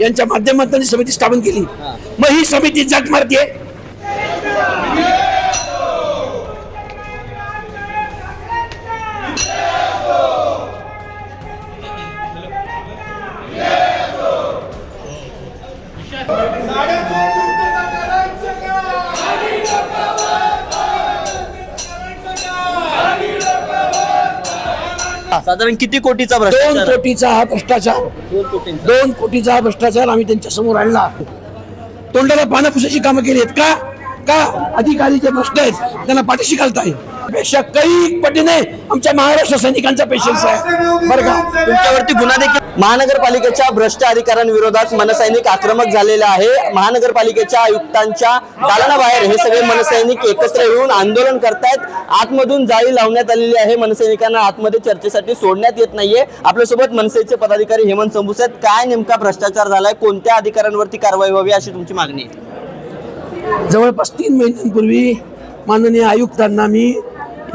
यांच्या माध्यमातून समिती स्थापन केली. मग ही समिती जग मारते साधारण किती कोटीचा दोन भ्रष्टाचार कोटीचा हा भ्रष्टाचार. दोन कोटींचा. दोन कोटीचा हा भ्ष्टाचार आम्ही त्यांच्यासमोर आणला. तोंडाला पानं पुसायची कामं केली आहेत का? का अधिकारी जे भ्रष्ट आहेत त्यांना पाठीशी घालताय? पेक्षा काही पटीने आमच्या महाराष्ट्र सैनिकांचा पेशन्स आहे. बरं का? तुमच्यावरती गुन्हा देखील महानगरपालिकेच्या भ्रष्ट अधिकाऱ्यांविरोधात मनसैनिक आक्रमक झालेले आहे. महानगरपालिकेच्या आयुक्तांच्या दालनाबाहेर हे सगळे मनसैनिक एकत्र येऊन आंदोलन करतायत. आतमधून जाळी लावण्यात आलेली आहे. मनसैनिकांना आतमध्ये चर्चेसाठी सोडण्यात येत नाहीये. आपल्यासोबत मनसेचे पदाधिकारी हेमंत संबुस आहेत. काय नेमका भ्रष्टाचार झालाय? कोणत्या अधिकाऱ्यांवरती कारवाई व्हावी अशी तुमची मागणी आहे? जवळपास तीन महिन्यांपूर्वी माननीय आयुक्तांना मी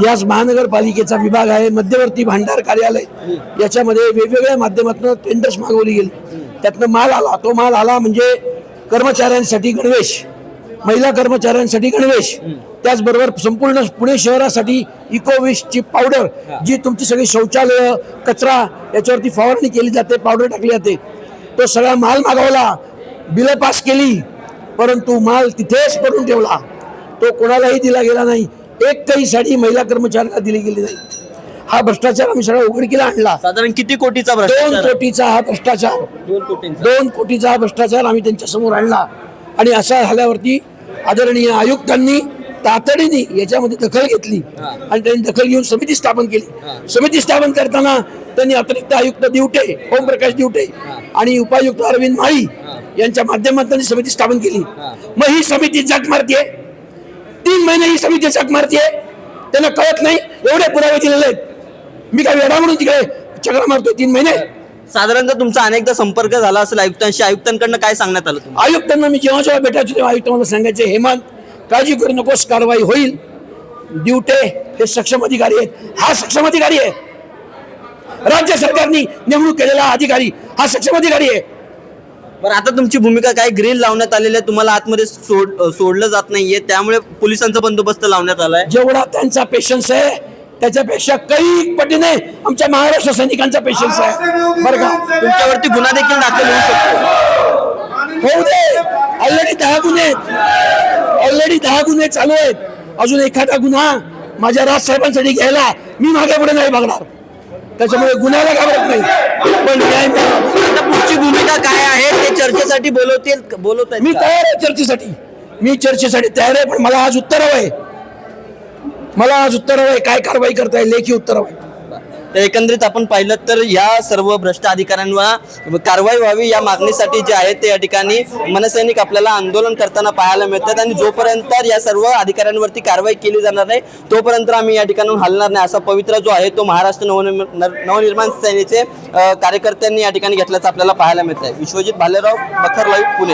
याच महानगरपालिकेचा विभाग आहे मध्यवर्ती भांडार कार्यालय. याच्यामध्ये वेगवेगळ्या माध्यमातून टेंडर्स मागवली गेली. त्यातनं माल आला. तो माल आला म्हणजे कर्मचाऱ्यांसाठी गणवेश महिला कर्मचाऱ्यांसाठी गणवेश. त्याचबरोबर संपूर्ण पुणे शहरासाठी इकोविशची पावडर जी तुमची सगळी शौचालय कचरा याच्यावरती फवारणी केली जाते पावडर टाकली जाते. तो सगळा माल मागवला. बिलं पास केली. परंतु माल तिथेच पडून ठेवला. तो कोणालाही दिला गेला नाही. एक काही साडी महिला कर्मचाऱ्याला दिली गेली नाही. हा भ्रष्टाचार आम्ही सगळा उघडकीला आणला. साधारण किती कोटीचा दोन भ्रष्टाचार कोटीचा हा भ्रष्टाचार. दोन कोटींचा. दोन कोटीचा हा भ्रष्टाचार आम्ही त्यांच्यासमोर आणला. आणि असा झाल्यावरती आदरणीय आयुक्तांनी तातडीने याच्यामध्ये दखल घेतली. आणि त्यांनी दखल घेऊन समिती स्थापन केली. समिती स्थापन करताना त्यांनी अतिरिक्त आयुक्त दिवटे ओमप्रकाश दिवटे आणि उपायुक्त अरविंद माळी यांच्या माध्यमातून ही समिती स्थापन केली. मग ही समिती जग मारते तीन महिने ही समिती जग मारते त्यांना कळत नाही एवढे पुरावे दिलेले आहेत. मी काय वेडा म्हणून तिकडे चक्रा मारतोय तीन महिने. साधारणतः तुमचा अनेकदा संपर्क झाला असेल आयुक्तांशी आयुक्तांकडनं काय सांगण्यात आलं आयुक्तांना मी जेव्हा जेव्हा भेटायचो तेव्हा आयुक्त मला सांगायचे हेमंत काळजी करू नकोस कारवाई होईल. ड्युटे हे सक्षम अधिकारी आहेत. हा सक्षम अधिकारी आहे. राज्य सरकारने नेमणूक केलेला अधिकारी हा सक्षम अधिकारी आहे. बरं आता तुमची भूमिका काय? ग्रिल लावण्यात आलेली आहे तुम्हाला आतमध्ये सोड सोडलं जात नाहीये त्यामुळे पोलिसांचा बंदोबस्त लावण्यात आलाय. जेवढा त्यांचा पेशन्स आहे त्याच्यापेक्षा काही पटीने आमच्या महाराष्ट्र सैनिकांचा पेशन्स आहे. बरं का? तुमच्यावरती गुन्हा देखील दाखल होऊ शकतो. होऊ दे. ऑलरेडी दहा गुन्हे ऑलरेडी दहा गुन्हे चालू आहेत. अजून एखादा गुन्हा माझ्या राजसाहेबांसाठी घ्यायला मी मागे पुढे नाही बघणार. त्याच्यामुळे गुन्ह्याला घाबरत नाही. पण चर्चेसाठी बोलवतील? बोलवत मी तयार आहे चर्चेसाठी. मी चर्चेसाठी तयार आहे पण मला आज उत्तर हवं आहे मला आज उत्तर हवं आहे काय कारवाई करताय लेखी उत्तर हवं आहे तर एकंदरीत आपण पाहिलं तर या सर्व भ्रष्ट अधिकाऱ्यांवर कारवाई व्हावी या मागणीसाठी जे आहे ते या ठिकाणी मनसैनिक आपल्याला आंदोलन करताना पाहायला मिळतात आणि जोपर्यंत या सर्व अधिकाऱ्यांवरती कारवाई केली जाणार नाही तोपर्यंत आम्ही या ठिकाणून हलणार नाही. असा पवित्रा जो आहे तो महाराष्ट्र नवनिर्म नवनिर्माण सेनेचे कार्यकर्त्यांनी या ठिकाणी घेतल्याचं आपल्याला पाहायला मिळत आहे विश्वजित भालेराव बखर लाईव्ह पुणे.